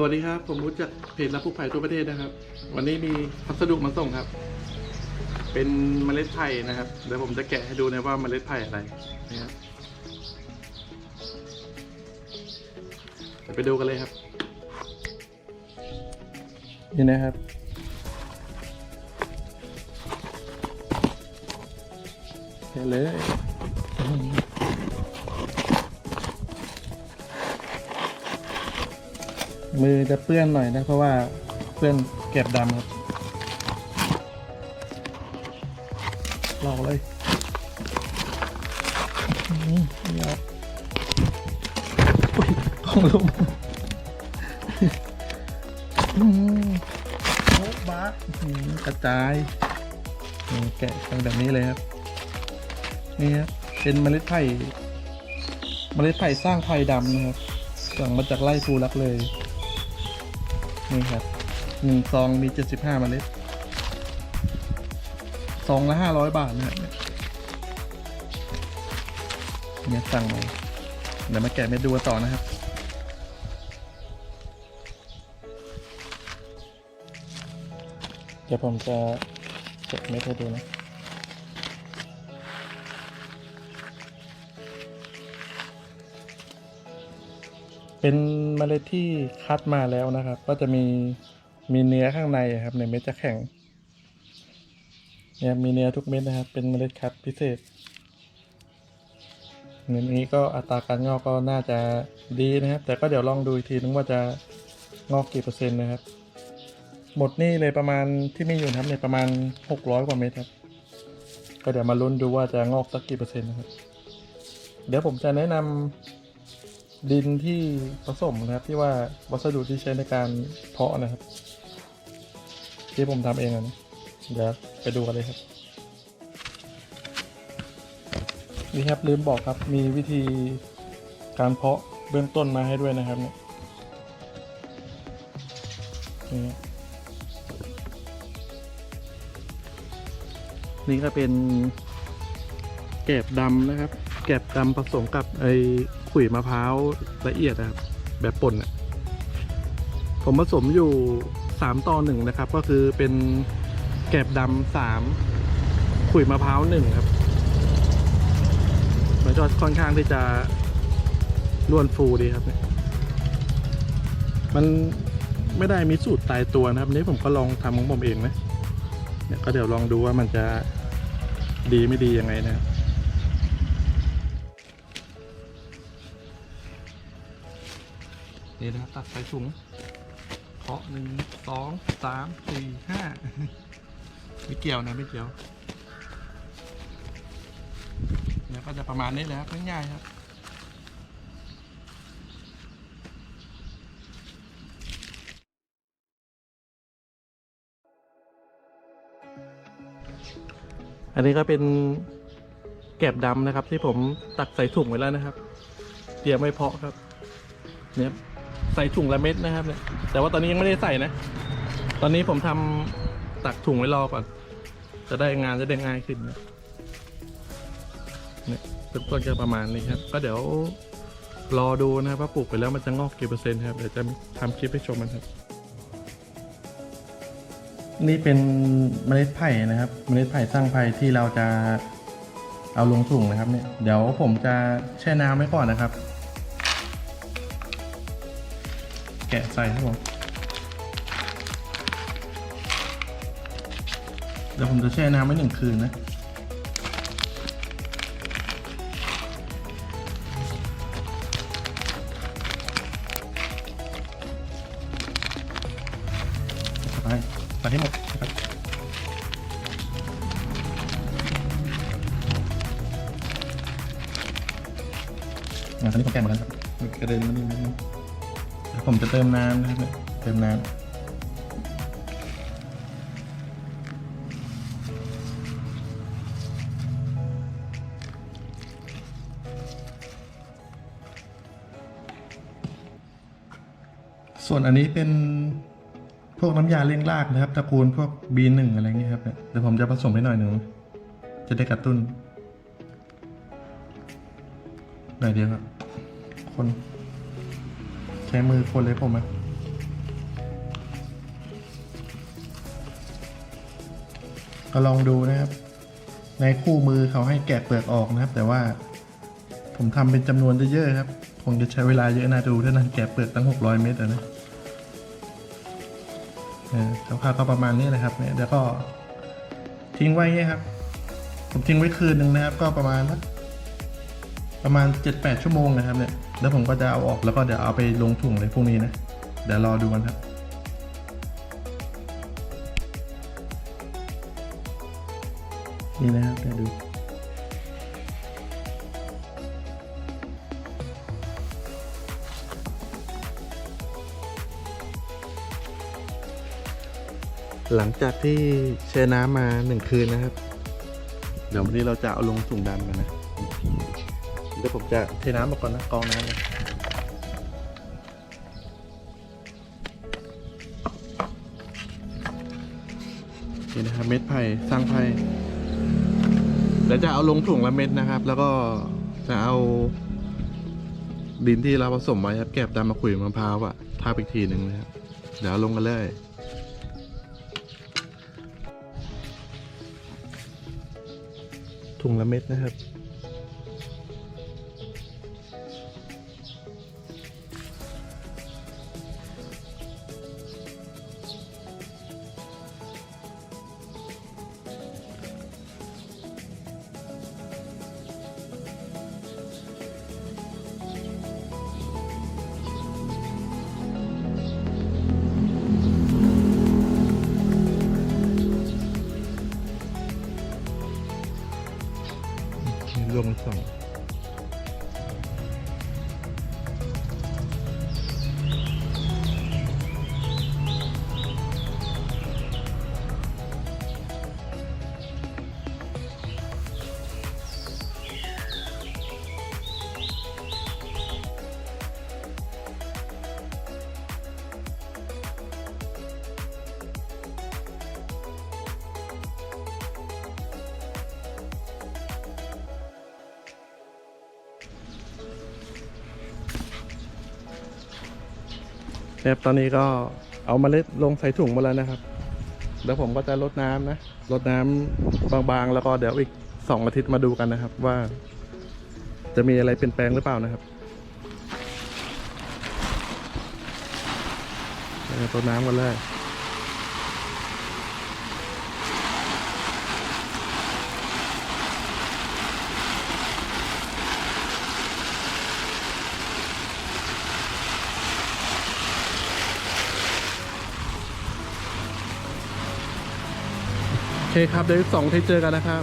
สวัสดีครับ ผมรู้จากเพจรับผู้ภัยทั่วประเทศนะครับ วันนี้มีพัสดุมาส่งครับ เป็นเมล็ดไผ่นะครับ เดี๋ยวผมจะแกะให้ดูนะว่าเมล็ดไผ่อะไรนะครับไปดูกันเลยครับ นี่นะครับ แกะเลย มือจะเปื้อนหน่อยนะ เพราะว่าเปื้อนเก็บดำครับลอกเลยนี่เอาอุ๊ยของลงอื้อหือโอ้บ้าหือกระจายนี่แกะเป็นแบบนี้เลยครับ นี่ครับเป็นเมล็ดไผ่เมล็ดไผ่สร้างไผ่ดำนะครับสั่งมาจากไร่ภูรักเลย นี่ครับหนึ่งซองมีเจ็ดสิบห้าเมล็ดซองละห้าร้อยบาทนะครับเนี่ยสั่งมาเดี๋ยวมาแกะเม็ดดูต่อนะครับเดี๋ยวผมจะเกะเม็ดให้ดูนะ เป็นเมล็ดที่คัดมาแล้วนะครับ ก็จะมีมีเนื้อข้างในครับในเม็ดจะแข็งเนี่ยมีเนื้อทุกเม็ดนะครับ เป็นเมล็ดคัดพิเศษเนื้อนี้ก็อัตราการงอกก็น่าจะดีนะครับ แต่ก็เดี๋ยวลองดูอีกทีนึงว่าจะงอกกี่เปอร์เซ็นต์นะครับ หมดนี่เลยประมาณที่มีอยู่นะครับเนี่ยประมาณหกร้อยกว่าเม็ดครับ ก็เดี๋ยวมาลุ้นดูว่าจะงอกสักกี่เปอร์เซ็นต์นะครับ เดี๋ยวผมจะแนะนำ ดินที่ผสมนะครับที่ว่าวัสดุที่ใช้ในการเพาะนะครับ ที่ผมทำเองนะเดี๋ยวไปดูกันเลยครับ นี่ครับลืมบอกครับมีวิธีการเพาะเบื้องต้นมาให้ด้วยนะครับเนี่ยนี่ก็เป็นแกบดำนะครับ แกบดำผสมกับไอ ขุยมะพร้าวละเอียดนะครับ แบบป่นอะผมผสมอยู่สามต่อหนึ่งนะครับ ก็คือเป็นแกบดำสามขุยมะพร้าวหนึ่งครับ มันก็ค่อนข้างที่จะร่วนฟูดีครับเนี่ยมันไม่ได้มีสูตรตายตัวนะครับนนี้ผมก็ลองทำของผมเองนะเนี่ยก็เดี๋ยวลองดูว่ามันจะดีไม่ดียังไงนะครับ นี่นะครับตัดใส่ถุงเคาะหนึ่งสองสามสี่ห้าไม่เกี่ยวนะไม่เกี่ยวเนี่ยก็จะประมาณนี้แหละครับง่ายๆครับอันนี้ก็เป็นแกบดำนะครับ ที่ผมตักใส่ถุงไว้แล้วนะครับ เตรียมไว้เพาะครับเนี่ย ใส่ถุงละเม็ดนะครับเนี่ยแต่ว่าตอนนี้ยังไม่ได้ใส่นะ ตอนนี้ผมทำตักถุงไว้รอก่อน จะได้งานจะได้ง่ายขึ้นนะเนี่ยเป็นต้นจะประมาณนี้ครับ ก็เดี๋ยวรอดูนะครับว่าปลูกไปแล้วมันจะงอกกี่เปอร์เซ็นต์ครับเดี๋ยวจะทำคลิปให้ชมมันครับ นี่เป็นเมล็ดไผ่นะครับ เมล็ดไผ่สร้างไผ่ที่เราจะเอาลงถุงนะครับเนี่ยเดี๋ยวผมจะแช่น้ำไว้ก่อนนะครับ แกะใส่ครับผมเดี๋ยวผมจะแช่น้ำไว้หนึ่งคืนนะไปไปให้หมดนะครับอ่าตอนนี้ผมแกะหมดแล้วครับกระเด็นมานี่นิดนึง ผมจะเติมน้ำนะครับเติมน้ำส่วนอันนี้เป็นพวกน้ำยาเร่งรากนะครับตระกูลพวก B1 อะไรเงี้ยครับเนี่ยเดี๋ยวผมจะผสมให้หน่อยหนึ่งจะได้กระตุ้นหน่อยเดียวครับคน ใช้มือคนเลยผมอะก็ลองดูนะครับ ในคู่มือเขาให้แกะเปลือกออกนะครับ แต่ว่าผมทำเป็นจำนวนเยอะๆครับคงจะใช้เวลาเยอะนะดูถ้านั้นแกะเปลือกตั้ง 600 เมตรนะเคร่าวๆก็ประมาณนี้นะครับเนี่ยเดี๋ยวก็ทิ้งไว้เนี่ยครับ ผมทิ้งไว้คืนหนึ่งนะครับ ก็ประมาณสัก ประมาณ 7-8 ชั่วโมงนะครับเนี่ยแล้วผมก็จะเอาออกแล้วก็เดี๋ยวเอาไปลงถุงเลยพรุ่งนี้นะ เดี๋ยวรอดูกันครับนี่นะครับเดี๋ยวดูหลังจากที่แช่น้ำมาหนึ่งคืนนะครับ เดี๋ยววันนี้เราจะเอาลงถุงดำกันนะ เดี๋ยวผมจะเทน้ำมาก่อนนะกองน้ำเลยนี่นะครับเม็ดไผ่สร้างไผ่เดี๋ยวจะเอาลงถุงละเม็ดนะครับ แล้วก็จะเอาดินที่เราผสมไว้ครับแกบตามาขุยมะพร้าวอะทาอีกทีหนึ่งนะครับ เดี๋ยวลงกันเลยถุงละเม็ดนะครับ ร ครับตอนนี้ก็เอามาเล็ดลงใส่ถุงมาแล้วนะครับเดี๋ยวผมก็จะลดน้ำนะลดน้ำบางๆ แล้วก็เดี๋ยวอีกสองอาทิตย์มาดูกันนะครับ ว่า จะมีอะไรเปลี่ยนแปลงหรือเปล่านะครับเดี๋ยวลดน้ำกันเลย คครับเดี๋ยวสองที่เจอกันนะครับ